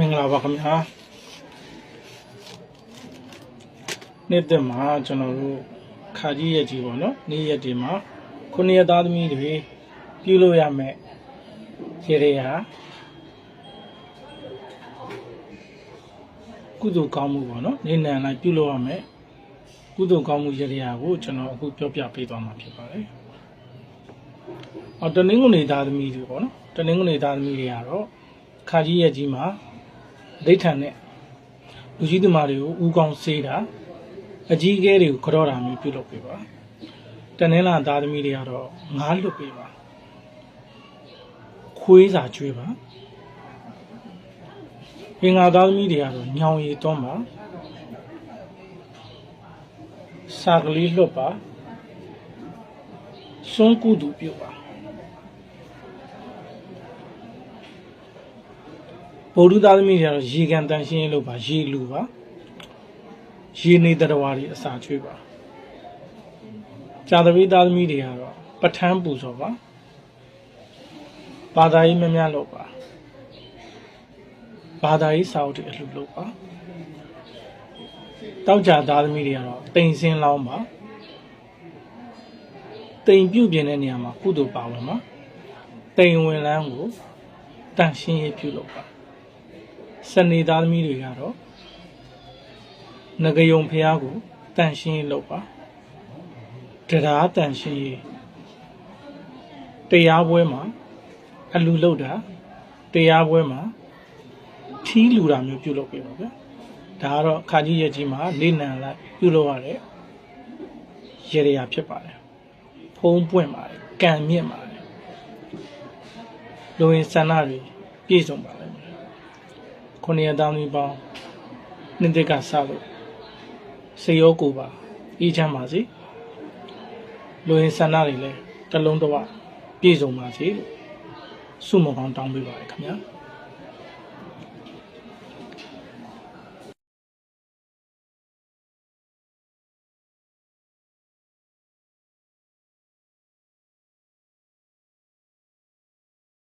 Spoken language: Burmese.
မင်္ဂလာပါခင်ဗျာနေ့တက်မှာကျွန်တော်တို့ခါကြီးရက်ကြီးပေါ့နော်နေ့ရက်ဒီမှာခုနှစ်ရက်သားသမီးတွေပြုလို့ရမယ်ရေရေဟာကုသိုလ်ကောင်းမှုပေါ့နော်နေ့နံလိုက်ပြုလို့ရမယ်ကုသိုလ်ကောင်းမှုရေရေဟာကိုကျွန်တော်အခုပြောပြပေးသွားမှာဖြစ်ပါတယ်အော်တနင်္ဂနွေသားသမီးတွေပေါ့နော်တနင်္ဂနွေသားသမီးတွေကတော့ခါကြီးရက်ကြီးမှာ ဒိဋ္ဌံနဲ့လူကြီးသူမတွေကိုဥကောင်းစေးတာအကြီးအကဲတွေကိုကြော့တာမျိုးပြုလုပ်ပေးပါတနင်္လာသားသမီးတွေကတော့ငားလွတ်ပေးပါခွေးစာကျွေးပါပင်ငါသားသမီးတွေကတော့ညောင်ရည်သွန်းပါစာကလေးလွတ်ပါစွန်းကုသူပြုတ်ပါ ဗုဒ္ဓသားသမီးတွေကတော့ရေကန်တန်ရှင်းရေးလုပ်ပါရေလူပါရေနေတရဝါတွေအစာချွေးပါဇာတပိသားသမီးတွေကတော့ပဋ္ဌာန်းပူဇော်ပါဘာသာရေးများများလုပ်ပါဘာသာရေးစာအုပ်တွေအလှလုပ်ပါတောက်ကြသားသမီးတွေကတော့တိမ်စင်းလောင်းပါတိမ်ပြုတ်ပြင်းတဲ့နေရာမှာကုသိုလ်ပါဝင်ပါတိမ်ဝင်လန်းကိုတန်ရှင်းရေးပြုလုပ်ပါ စနေသားသမီးတွေကတော့ငကယုံဖះကိုတန်ရှင်းရေးလုပ်ပါတရားတန်ရှင်းရေးတရားပွဲမှာအလူလုပ်တာတရားပွဲမှာထီးလူတာမျိုးပြုလုပ်ပေးပါဗျာဒါကတော့ခါကြီးရဲ့ကြီးမှာလေးနံလိုက်ပြုလုပ်ရတဲ့ရေရရာဖြစ်ပါတယ်ဖုံးပွင့်ပါတယ်ကံမြင့်ပါတယ်လူဝင်ဆန္ဒတွေပြည့်စုံပါလိမ့်မယ် ခုနှစ်ရက်တောင်းပြီးပေါင်းနှစ်တက်ကစလို့စေရောကိုပါအေးချမ်းပါစေလူရင်းဆန္ဒတွေလည်းတစ်လုံးတော့ပြည့်စုံပါစေလို့ဆုမွန်ကောင်းတောင်းပေးပါရခင်ဗျာ